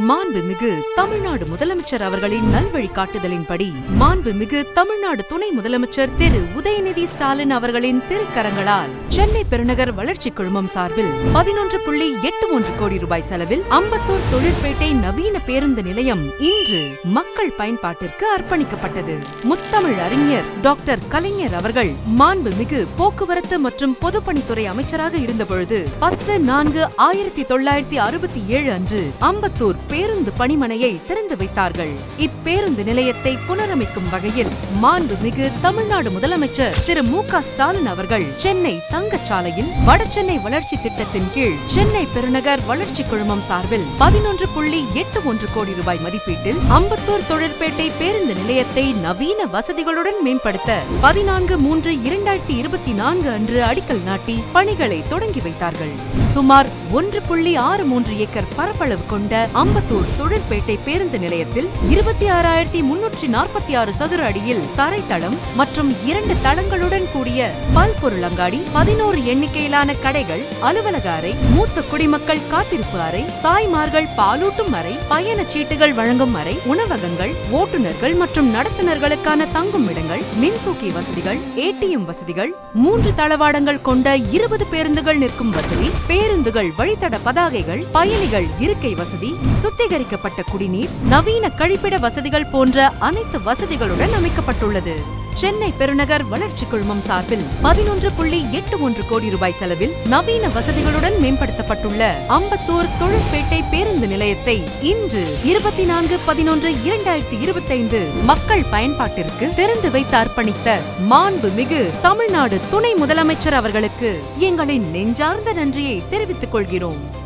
மாண்புமிகு தமிழ்நாடு முதலமைச்சர் அவர்களின் நல்வழி காட்டுதலின்படி மாண்புமிகு தமிழ்நாடு துணை முதலமைச்சர் திரு உதயநிதி ஸ்டாலின் அவர்களின் திருக்கரங்களால் சென்னை பெருநகர் வளர்ச்சி குழுமம் சார்பில் பதினொன்று புள்ளி எட்டு மூன்று கோடி ரூபாய் செலவில் அம்பத்தூர் தொழிற்பேட்டை நவீன பேருந்து நிலையம் இன்று மக்கள் பயன்பாட்டிற்கு அர்ப்பணிக்கப்பட்டது. முத்தமிழ் அறிஞர் டாக்டர் கலைஞர் அவர்கள் மாண்புமிகு போக்குவரத்து மற்றும் பொதுப்பணித்துறை அமைச்சராக இருந்தபொழுது பத்து நான்கு ஆயிரத்தி தொள்ளாயிரத்தி அறுபத்தி ஏழு அன்று அம்பத்தூர் பேருந்து பணிமனையை திறந்து வைத்தார்கள். இப்பேருந்து நிலையத்தை புனரமைக்கும் வகையில் மாண்புமிகு தமிழ்நாடு முதலமைச்சர் திரு மு க ஸ்டாலின் அவர்கள் சென்னை தங்கச்சாலையில் வடசென்னை வளர்ச்சி திட்டத்தின் கீழ் சென்னை பெருநகர் வளர்ச்சி குழுமம் சார்பில் பதினொன்று புள்ளி எட்டு ஒன்று கோடி ரூபாய் மதிப்பீட்டில் அம்பத்தூர் தொழிற்பேட்டை பேருந்து நிலையத்தை நவீன வசதிகளுடன் மேம்படுத்த பதினான்கு மூன்று இரண்டாயிரத்தி இருபத்தி நான்கு அன்று அடிக்கல் நாட்டி பணிகளை தொடங்கி வைத்தார்கள். சுமார் ஒன்று புள்ளி ஆறு மூன்று ஏக்கர் பரப்பளவு கொண்ட அம்பத்தூர் தொழிற்பேட்டை பேருந்து நிலையத்தில் இருபத்தி ஆறாயிரத்தி முன்னூற்றி நாற்பத்தி ஆறு சதுர அடியில் தரைத்தளம் மற்றும் இரண்டு தளங்களுடன் கூடிய பல்பொருள் அங்காடி பதினோரு எண்ணிக்கையிலான கடைகள் அலுவலக அறை மூத்த குடிமக்கள் காத்திருப்பு அறை தாய்மார்கள் பாலூட்டும் அறை பயணச் சீட்டுகள் வழங்கும் அறை உணவகங்கள் ஓட்டுநர்கள் மற்றும் நடத்துனர்களுக்கான தங்கும் இடங்கள் மின்தூக்கி வசதிகள் ஏடிஎம் வசதிகள் மூன்று தளவாடங்கள் கொண்ட இருபது பேருந்துகள் நிற்கும் வசதி பேருந்துகள் வழித்தட பதாகைகள் பயணிகள் இருக்கை வசதி சுத்திகரிக்கப்பட்ட குடிநீர் நவீன கழிப்பிட வசதிகள் போன்ற அனைத்து வசதிகளுடன் அமைக்கப்பட்டுள்ளது. சென்னை பெருநகர் வளர்ச்சி குழுமம் சார்பில் பதினொன்று புள்ளி எட்டு ஒன்று கோடி ரூபாய் செலவில் நவீன வசதிகளுடன் மேம்படுத்தப்பட்டுள்ள அம்பத்தூர் தொழிற்பேட்டை பேருந்து நிலையத்தை இன்று இருபத்தி நான்கு பதினொன்று இரண்டாயிரத்தி இருபத்தைந்து மக்கள் பயன்பாட்டிற்கு திறந்து வைத்து அர்ப்பணித்த மாண்பு மிகு தமிழ்நாடு துணை முதலமைச்சர் அவர்களுக்கு எங்களின் நெஞ்சார்ந்த நன்றியை தெரிவித்துக் கொள்கிறோம்.